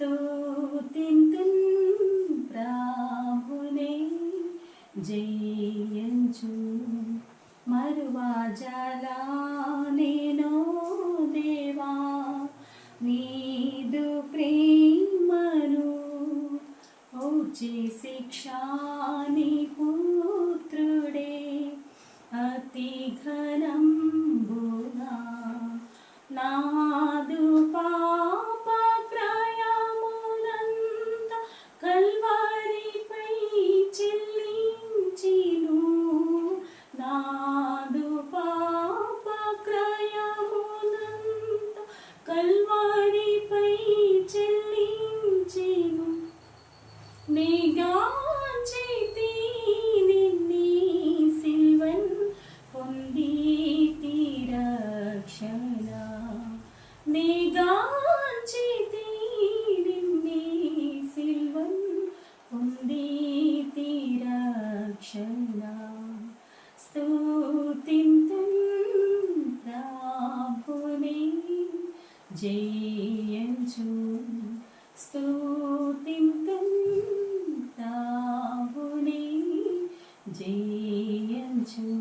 స్తుతింతున్ ప్రభునే జయించు. మరువా నేను దేవా నీదు ప్రేమను ఓచి శిక్షాని పుత్రుడే అతి ఘనంబుగా నాదు పాప కల్వరిపై చెల్లించిను. నిగాచితి సిల్వన్ పొంది రక్షణ నిగాచితి సిల్వన్ పొంది రక్షణ జయించు. స్థూతింతావుని జయించు.